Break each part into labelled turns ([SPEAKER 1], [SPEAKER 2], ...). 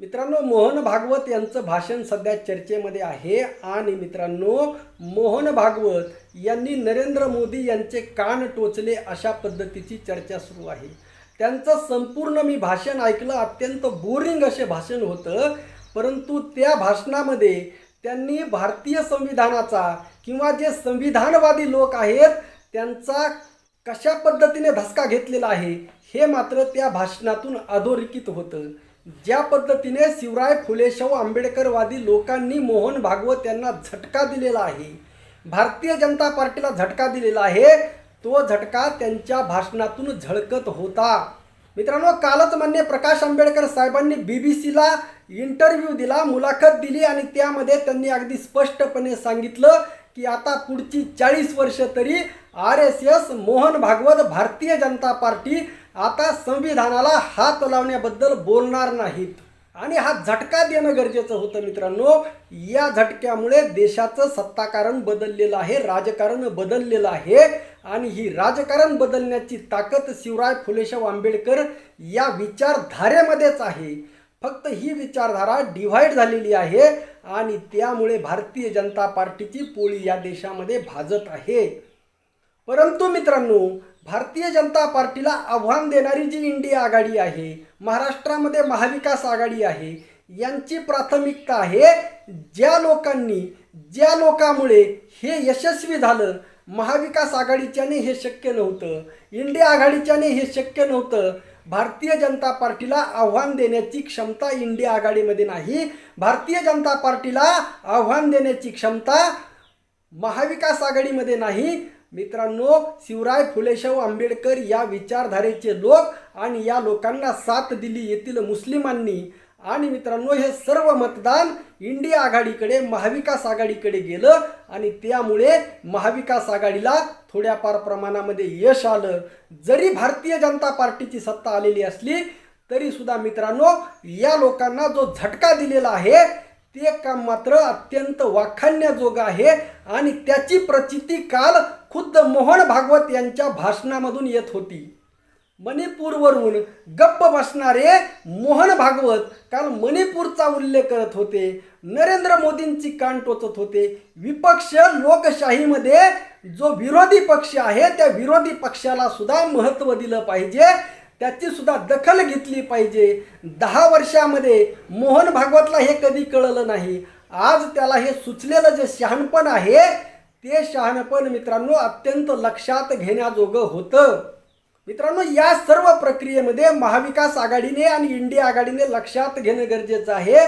[SPEAKER 1] मित्रांनो मोहन भागवत यांचं भाषण सध्या चर्चेमध्ये आहे. आणि मित्रांनो मोहन भागवत यांनी नरेंद्र मोदी यांचे कान टोचले अशा पद्धतीची चर्चा सुरू आहे. त्यांचं संपूर्ण मी भाषण ऐकलं अत्यंत बोरिंग असे भाषण होतं. परंतु त्या भाषणामध्ये त्यांनी भारतीय संविधानाचा किंवा जे संविधानवादी लोक आहेत त्यांचा कशा पद्धतीने धसका घेतलेला आहे हे मात्र त्या भाषणातून अधोरेखित होतं. ज्या पद्धतीने शिवराय फुले शाहू आंबेडकरवादी लोकांनी मोहन भागवत यांना झटका दिलेला आहे भारतीय जनता पार्टीला झटका दिलेला आहे तो झटका त्यांच्या भाषणातून झळकत होता. मित्रांनो कालच मान्य प्रकाश आंबेडकर साहेबांनी बी बी सीला इंटरव्ह्यू दिला मुलाखत दिली आणि त्यामध्ये त्यांनी अगदी स्पष्टपणे सांगितलं की आता पुढची चाळीस वर्ष तरी R S S Mohan Bhagwat Bharatiya Janata Party आता संविधानाला हात लावण्याबद्दल बोलणार नाहीत. आणि हा झटका देणं गरजेचं होतं मित्रांनो. या झटक्यामुळे देशाचं सत्ताकारण बदललेलं आहे राजकारण बदललेलं आहे. आणि ही राजकारण बदलण्याची ताकद शिवराय फुलेशाह आंबेडकर या विचारधारेमध्येच आहे. फक्त ही विचारधारा डिव्हाइड झालेली आहे आणि त्यामुळे भारतीय जनता पार्टीची पोळी या देशामध्ये भाजत आहे. परंतु मित्रांनो भारतीय जनता पार्टीला आव्हान देणारी जी इंडिया आघाडी आहे महाराष्ट्रामध्ये महाविकास आघाडी आहे यांची प्राथमिकता आहे ज्या लोकांनी ज्या लोकांमुळे हे यशस्वी झालं महाविकास आघाडीच्याने हे शक्य नव्हतं इंडिया आघाडीच्याने हे शक्य नव्हतं भारतीय जनता पार्टीला आव्हान देण्याची क्षमता इंडिया आघाडीमध्ये नाही. भारतीय जनता पार्टीला आव्हान देण्याची क्षमता महाविकास आघाडीमध्ये नाही. मित्रांनो शिवराय फुलेशाहू आंबेडकर या विचारधारेचे लोक आणि या लोकांना साथ दिली येथील मुस्लिमांनी. आणि मित्रांनो हे सर्व मतदान इंडिया आघाडीकडे महाविकास आघाडीकडे गेलं आणि त्यामुळे महाविकास आघाडीला थोड्याफार प्रमाणामध्ये यश आलं. जरी भारतीय जनता पार्टीची सत्ता आलेली असली तरी सुद्धा मित्रांनो या लोकांना जो झटका दिलेला आहे ते काम मात्र अत्यंत वाखाणण्याजोगं आहे आणि त्याची प्रचिती काल खुद्द मोहन भागवत यांच्या भाषणामधून येत होती. मणिपूरवरून गप्प बसणारे मोहन भागवत काल मणिपूरचा उल्लेख करत होते नरेंद्र मोदींची कान टोचत होते. विपक्ष लोकशाहीमध्ये जो विरोधी पक्ष आहे त्या विरोधी पक्षाला सुद्धा महत्त्व दिलं पाहिजे. त्याची सुद्धा दखल घेतली पाहिजे. दहा वर्षामध्ये मोहन भागवतला हे कधी कळलं नाही. आज त्याला हे सुचलेलं जे शहाणपण आहे ते शहाणपण मित्रांनो अत्यंत लक्षात घेण्याजोगं होतं. मित्रांनो या सर्व प्रक्रियेमध्ये महाविकास आघाडीने आणि इंडिया आघाडीने लक्षात घेणं गरजेचं आहे.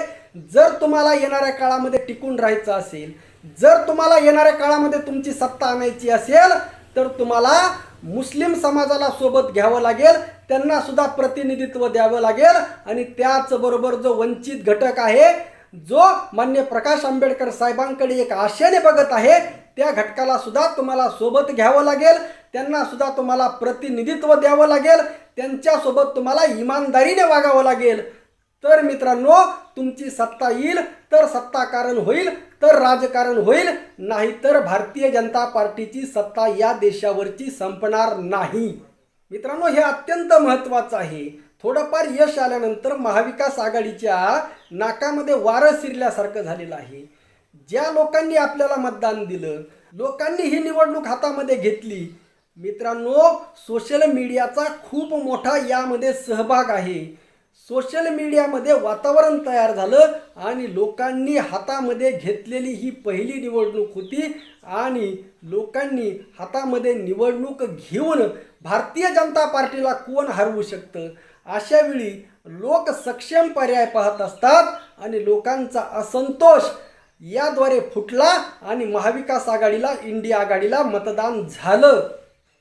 [SPEAKER 1] जर तुम्हाला येणाऱ्या काळामध्ये टिकून राहायचं असेल जर तुम्हाला येणाऱ्या काळामध्ये तुमची सत्ता आणायची असेल तर तुम्हाला मुस्लिम समाजाला सोबत घ्यावं लागेल त्यांना सुद्धा प्रतिनिधित्व द्यावं लागेल आणि त्याचबरोबर जो वंचित घटक आहे जो मान्य प्रकाश आंबेडकर साहेबांकडे एक आशेने बघत आहे त्या घटकाला सुद्धा तुम्हाला सोबत घ्यावं लागेल. त्यांना सुद्धा तुम्हाला प्रतिनिधित्व द्यावं लागेल. त्यांच्यासोबत तुम्हाला इमानदारीने वागावं लागेल. तर मित्रांनो तुमची सत्ता येईल तर सत्ताकारण होईल तर राजकारण होईल. नाहीतर भारतीय जनता पार्टीची सत्ता या देशावरची संपणार नाही. मित्रांनो हे अत्यंत महत्त्वाचं आहे. थोडंफार यश आल्यानंतर महाविकास आघाडीच्या नाकामध्ये वारं शिरल्यासारखं झालेलं आहे. ज्या लोकांनी आपल्याला मतदान दिलं लोकांनी ही निवडणूक हातामध्ये घेतली मित्रांनो सोशल मीडियाचा खूप मोठा यामध्ये सहभाग आहे. सोशल मीडियामध्ये वातावरण तयार झालं आणि लोकांनी हातामध्ये घेतलेली ही पहिली निवडणूक होती आणि लोकांनी हातामध्ये निवडणूक घेऊन भारतीय जनता पार्टीला कोण हरवू शकतं? अशावेळी लोक सक्षम पर्याय पाहत असतात आणि लोकांचा असंतोष याद्वारे फुटला आणि महाविकास आघाडीला इंडिया आघाडीला मतदान झालं.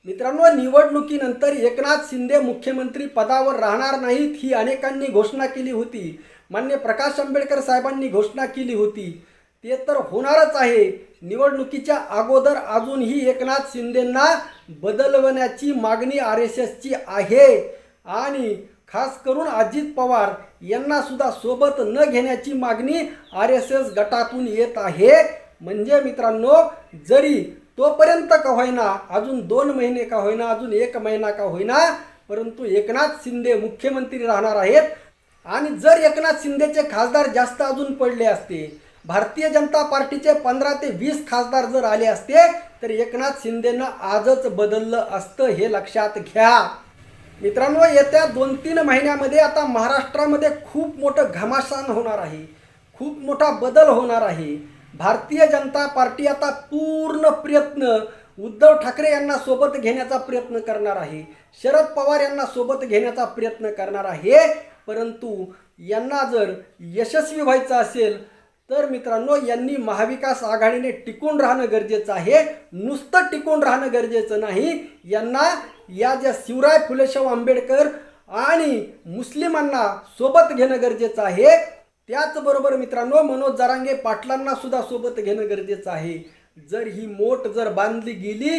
[SPEAKER 1] मित्रांनो निवडणुकीनंतर एकनाथ शिंदे मुख्यमंत्री पदावर राहणार नाहीत ही अनेकांनी घोषणा केली होती. मान्य प्रकाश आंबेडकर साहेबांनी घोषणा केली होती. ते तर होणारच आहे. निवडणुकीच्या अगोदर अजूनही एकनाथ शिंदेंना बदलवण्याची मागणी आर एस एसची आहे. आणि खास करून अजित पवार यांना सुद्धा सोबत न घेण्याची मागणी आर एस एस गटातून येत आहे. म्हणजे मित्रांनो जरी तोपर्यंत का होईना अजून दोन महिने का होईना अजून एक महिना का होईना परंतु एकनाथ शिंदे मुख्यमंत्री राहणार आहेत. आणि जर एकनाथ शिंदेचे खासदार जास्त अजून पडले असते भारतीय जनता पार्टीचे पंधरा ते वीस खासदार जर आले असते तर एकनाथ शिंदेनं आजच बदललं असतं हे लक्षात घ्या. मित्रांनो येत्या दोन तीन महिन्यामध्ये आता महाराष्ट्रामध्ये खूप मोठं घमासान होणार आहे. खूप मोठा बदल होणार आहे. भारतीय जनता पार्टी आता पूर्ण प्रयत्न उद्धव ठाकरे यांना सोबत घेण्याचा प्रयत्न करणार आहे. शरद पवार यांना सोबत घेण्याचा प्रयत्न करणार आहे. परंतु यांना जर यशस्वी व्हायचं असेल तर मित्रांनो यांनी महाविकास आघाडीने टिकून राहणं गरजेचं आहे. नुसतं टिकून राहणं गरजेचं नाही. यांना या ज्या शिवराय फुलेशाह आंबेडकर आणि मुस्लिमांना सोबत घेणं गरजेचं आहे त्याचबरोबर मित्रांनो मनोज जरांगे पाटलांना सुद्धा सोबत घेणं गरजेचं आहे. जर ही मोठ जर बांधली गेली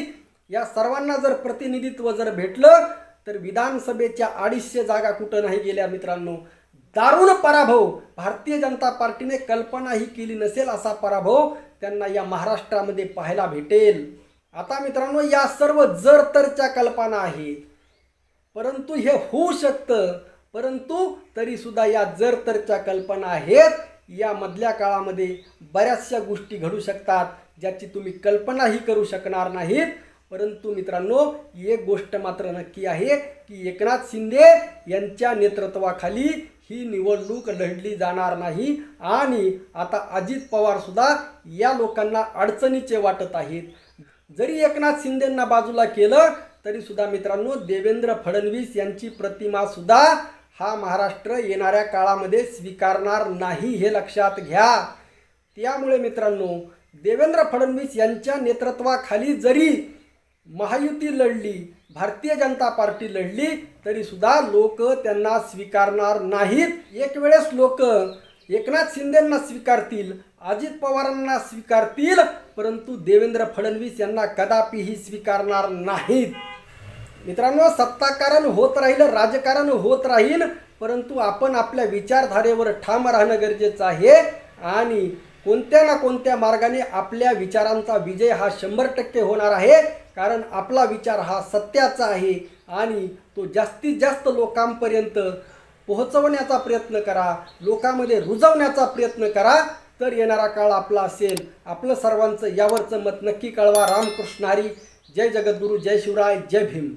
[SPEAKER 1] या सर्वांना जर प्रतिनिधित्व जर भेटलं तर विधानसभेच्या अडीचशे जागा कुठं नाही गेल्या मित्रांनो. दारुण पराभव. भारतीय जनता पार्टीने कल्पनाही केली नसेल असा पराभव त्यांना या महाराष्ट्रामध्ये पाहायला भेटेल. आता मित्रांनो या सर्व जर तरच्या कल्पना आहेत परंतु हे होऊ शकतं. परंतु तरीसुद्धा या जर तरच्या कल्पना आहेत. या मधल्या काळामध्ये बऱ्याचशा गोष्टी घडू शकतात ज्याची तुम्ही कल्पनाही करू शकणार नाहीत. परंतु मित्रांनो एक गोष्ट मात्र नक्की आहे की एकनाथ शिंदे यांच्या नेतृत्वाखाली ही निवडणूक लढली जाणार नाही. आणि आता अजित पवारसुद्धा या लोकांना अडचणीचे वाटत आहेत. जरी एकनाथ शिंदेंना बाजूला केलं तरीसुद्धा मित्रांनो देवेंद्र फडणवीस यांची प्रतिमासुद्धा हा महाराष्ट्र येणाऱ्या काळामध्ये स्वीकारणार नाही हे लक्षात घ्या. त्यामुळे मित्रांनो देवेंद्र फडणवीस यांच्या नेतृत्वाखाली जरी महायुती लढली भारतीय जनता पार्टी लढली तरीसुद्धा लोक त्यांना स्वीकारणार नाहीत. एक वेळेस लोक एकनाथ शिंदेंना स्वीकारतील अजित पवारांना स्वीकारतील परंतु देवेंद्र फडणवीस यांना कदापिही स्वीकारणार नाहीत. मित्रांनो सत्ताकारण होत राहील राजकारण होत राहील परंतु आपण आपल्या विचारधारेवर ठाम राहणं गरजेचं आहे आणि कोणत्या ना कोणत्या मार्गाने आपल्या विचारांचा विजय हा शंभर टक्के होणार आहे कारण आपला विचार हा सत्याचा आहे. आणि तो जास्तीत जास्त लोकांपर्यंत पोहोचवण्याचा प्रयत्न करा लोकांमध्ये रुजवण्याचा प्रयत्न करा तर येणारा काळ आपला असेल. आपलं सर्वांचं यावरचं मत नक्की कळवा. रामकृष्ण हरी. जय जगद्गुरू. जय शिवराय. जय भीम.